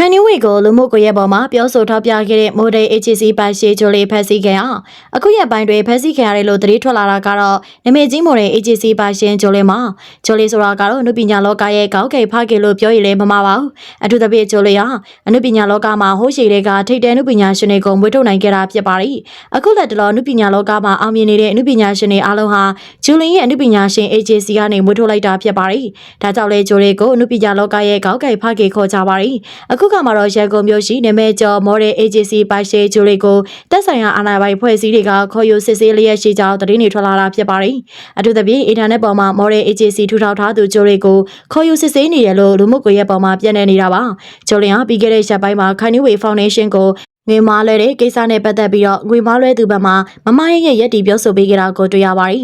ခန်နီဝေကိုလူမှုကွန်ရက်ပေါ်မှာပြောဆိုထောက်ပြခဲ့တဲ့ Model HC ပိုင်ရှေဂျိုလေးဖက်စီခဲ့အောင်အခုရက်ပိုင်းတွေဖက်စီခဲ့ရတယ်လို့သတင်းထွက်လာတာကတော့နမေကြီး Model HC ပိုင်ရှင်ဂျိုလေးမှာဂျိုလေးဆိုတာကတော့အနုပညာလောကရဲ့ကောက်ကိဖကေလို့ပြောရည်လည်းမမှားပါဘူးအထူးသဖြင့်ဂျိုလေးဟာအနုပညာလောကမှာဟိုးရှည်တွေကထိတ်တဲအနုပညာရှင်တွေကိုမွေးထုတ်နိုင်ခဲ့တာဖြစ်ပါတယ်အခုလက်တလောအနုပညာလောကမှာအောင်မြင်နေတဲ့အနုပညာရှင်တွေအားလုံးဟာဂျိုလင်ရဲ့အနုပညာရှင် HC ကနေမွေးထုတ်လိုက်တာဖြစ်ပါတယ်ဒါကြောင့်လဲဂျိုလေးကိုအနုပညာလောကရဲ့ကောက်ကိဖကေခေါ်ကြပါတယ်အခုခါမှာတော့ရန်ကုန်မြို့ရှိနာမည်ကျော် Model Agency ပိုင်ရှေဂျိုလေးကိုတက်ဆိုင်ရာအာဏာပိုင်ဖွဲ့စည်းတွေကခေါ်ယူစစ်ဆေးလျက်ရှိကြောင်းသတင်းတွေထွက်လာတာဖြစ်ပါတယ်အထူးသဖြင့်အင်တာနက်ပေါ်မှာ Model Agency ထူထောင်ထားသူဂျိုလေးကိုခေါ်ယူစစ်ဆေးနေတယ်လို့လူမှုကွန်ရက်ပေါ်မှာပြန့်နှံ့နေတာပါဂျိုလင်ဟာပြီးခဲ့တဲ့ရက်ပိုင်းမှာ Kanye Foundation ကိုငွေမားလွဲတဲ့ကိစ္စနဲ့ပတ်သက်ပြီးတော့ငွေမားလွဲသူဘက်မှမမရဲ့ရဲ့ရက်တီပြောဆိုပေးကြတာကိုတွေ့ရပါတယ်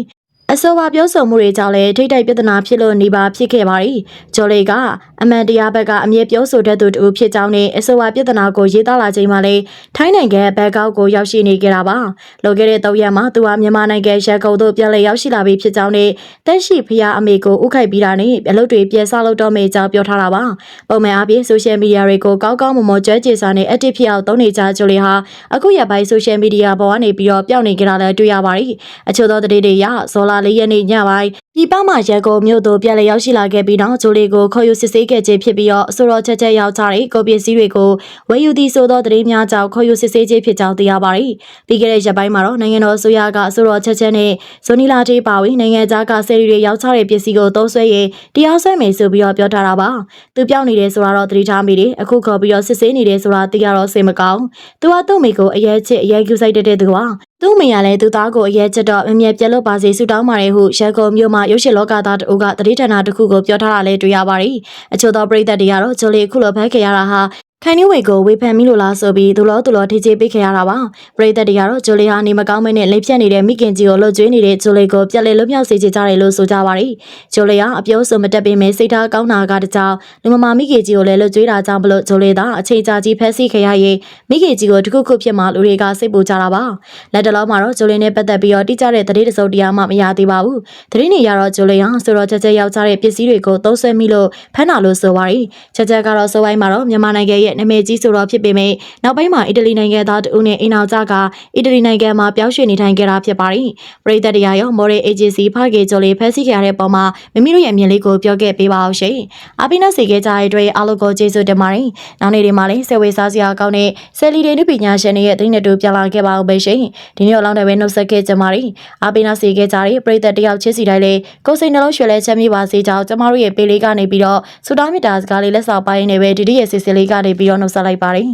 အဆိုပါပြောဆိုမှုတွေကြောင့်လည်းထိတ်တိုက်ပြဿနာဖြစ်လို့နေပါဖြစ်ခဲ့ပါတယ်။ဂျော်လေးကအမှန်တရားဘက်ကအမြဲပြောဆိုတတ်သူတူဖြစ်ကြောင်းနဲ့အဆိုပါပြဿနာကိုရေးသားလာချိန်မှာလည်းထိုင်းနိုင်ငံဘက်ကောက်ကိုရောက်ရှိနေကြတာပါ။လိုခဲ့တဲ့၃ရက်မှာသူဟာမြန်မာနိုင်ငံရက်ကုန်းသို့ပြန်လည်ရောက်ရှိလာပြီဖြစ်ကြောင်းနဲ့တက်ရှိဖျားအမေကိုဥခိုက်ပြီးတာနဲ့အလုပ်တွေပြန်ဆလုပ်တော့မယ့်အကြောင်းပြောထားတာပါ။ပုံမှန်အားဖြင့်ဆိုရှယ်မီဒီယာတွေကိုကောက်ကောက်မမော်ကြွကြေစာနဲ့ active ဖြစ်အောင်သုံးနေကြဂျိုလေးဟာအခုရက်ပိုင်းဆိုရှယ်မီဒီယာပေါ်ကနေပြီးတော့ပျောက်နေကြတာလည်းတွေ့ရပါတယ်။အချို့သောသတင်းတွေအရဇော်လာလေးရက်နေ့ညပိုင်းပြည်ပမှရက်ကိုမြို့သို့ပြန်လည်ရောက်ရှိလာခဲ့ပြီးတော့ဂျိုလေးကိုခေါ်ယူစစ်ဆေးခဲ့ခြင်းဖြစ်ပြီးတော့အဆိုတော်ချက်ချက်ရောက်ကြတဲ့ကိုပစ္စည်းတွေကိုဝယ်ယူသည့်ဆိုသောသတင်းများကြောင့်ခေါ်ယူစစ်ဆေးခြင်းဖြစ်ကြောင်းသိရပါတယ်။ပြီးခဲ့တဲ့ရက်ပိုင်းမှာတော့နိုင်ငံတော်အစိုးရကအဆိုတော်ချက်ချက်နဲ့ဇွန်နီလာတေးပါဝင်နိုင်ငံသားကဆယ်ရီတွေရောက်ကြတဲ့ပစ္စည်းကိုသုံးဆွဲရင်တရားစွဲမယ်ဆိုပြီးတော့ပြောထားတာပါ။သူပြောင်းနေတယ်ဆိုတာတော့သတိထားမိတယ်။အခုခေါ်ပြီးတော့စစ်ဆေးနေတယ်ဆိုတာသိရတော့စိတ်မကောင်း။သူကသူ့မိကိုအရေးချစ်အရေးကူဆိုင်တဲ့တဲ့သူကသူ့မိရလည်းသူသားကိုအရေးချစ်တော့မမြဲပြက်လို့ပါစေဆူတောင်းပါတယ်ဟုရန်ကုန်မြို့မှာရုပ်ရှင်လောကသားတအုပ်ကတတိဌာနတစ်ခုကိုပြောထားတာလည်းတွေ့ရပါတယ်။အချို့သောပရိသတ်တွေကတော့ဂျိုလီအခုလိုဖက်ခဲ့ရတာဟာ ခိုင်နီဝေကိုဝေဖန်မိလို့လားဆိုပြီးသူလောသူလောထိချေပေးခဲ့ရတာပါပရိသတ်တွေကတော့ဂျိုလီဟာနေမကောင်းမနဲ့လိပ်ဖြတ်နေတဲ့မိခင်ကြီးကိုလှုပ်ကြွေးနေတဲ့ဂျိုလီကိုပြက်လေလွတ်မြောက်စေချင်ကြတယ်လို့ဆိုကြပါတယ်ဂျိုလီဟာအပြောဆိုမတက်ပေမဲ့စိတ်ထားကောင်းတာကတကြောင်လူမမာမိခင်ကြီးကိုလည်းလှုပ်ကြွေးတာကြောင့်ဘလို့ဂျိုလီသာအချိန်ကြာကြီးဖက်ဆီးခရရင်မိခင်ကြီးကိုတခုခုဖြစ်မှလူတွေကစိတ်ပူကြတာပါလက်တလုံးမှာတော့ဂျိုလီနဲ့ပတ်သက်ပြီးတော့တိကျတဲ့သတင်းတစုံတရားမှမရသေးပါဘူးသတင်းတွေကတော့ဂျိုလီဟာဆိုတော့ချက်ချက်ယောက်ျားတဲ့ပစ္စည်းတွေကိုသုံးဆွဲမိလို့ဖမ်းတာလို့ဆိုပါတယ်ချက်ချက်ကတော့ဆိုပိုင်းမှာတော့မြန်မာနိုင်ငံရဲ့နာမည်ကြီးဆိုတော့ဖြစ်ပေမဲ့နောက်ပိုင်းမှာအီတလီနိုင်ငံသားတဦးနဲ့အိမ်အောင်ကြကအီတလီနိုင်ငံမှာပြောင်းရွှေ့နေထိုင်ခဲ့တာဖြစ်ပါတယ်ပရိသတ်တရားရော Model Agency ဖကေကျော်လေးဖက်စီခဲ့ရတဲ့ပုံမှာမိမိတို့ရဲ့အမြင်လေးကိုပြောခဲ့ပေးပါအောင်ရှင်အပိနစီခဲ့ကြတဲ့အတွက်အားလုံးကိုကျေးဇူးတင်ပါတယ်နောက်နေ့ဒီမှာလည်းဆေဝေစားစရာကောင်းတဲ့ဆယ်လီတွေနုပညာရှင်တွေရဲ့သတင်းတွေပြန်လာခဲ့ပါဦးပဲရှင်ဒီနေ့တော့လောင်းတယ်ပဲနှုတ်ဆက်ခဲ့ကြပါတယ်အပိနစီခဲ့ကြတဲ့ပရိသတ်တယောက်ချစ်စီတိုင်းလေးကိုယ်စိတ်နှလုံးရွှဲလဲချမ်းမြေ့ပါစေကြောင်းကျမတို့ရဲ့ပေးလေးကနေပြီးတော့စူတောင်းမြတ်တာစကားလေးလက်ဆောင်ပိုင်းနေပဲဒီဒီရဲ့စီစီလေးကနေပြီးတော့နှုတ်ဆက်လိုက်ပါတယ်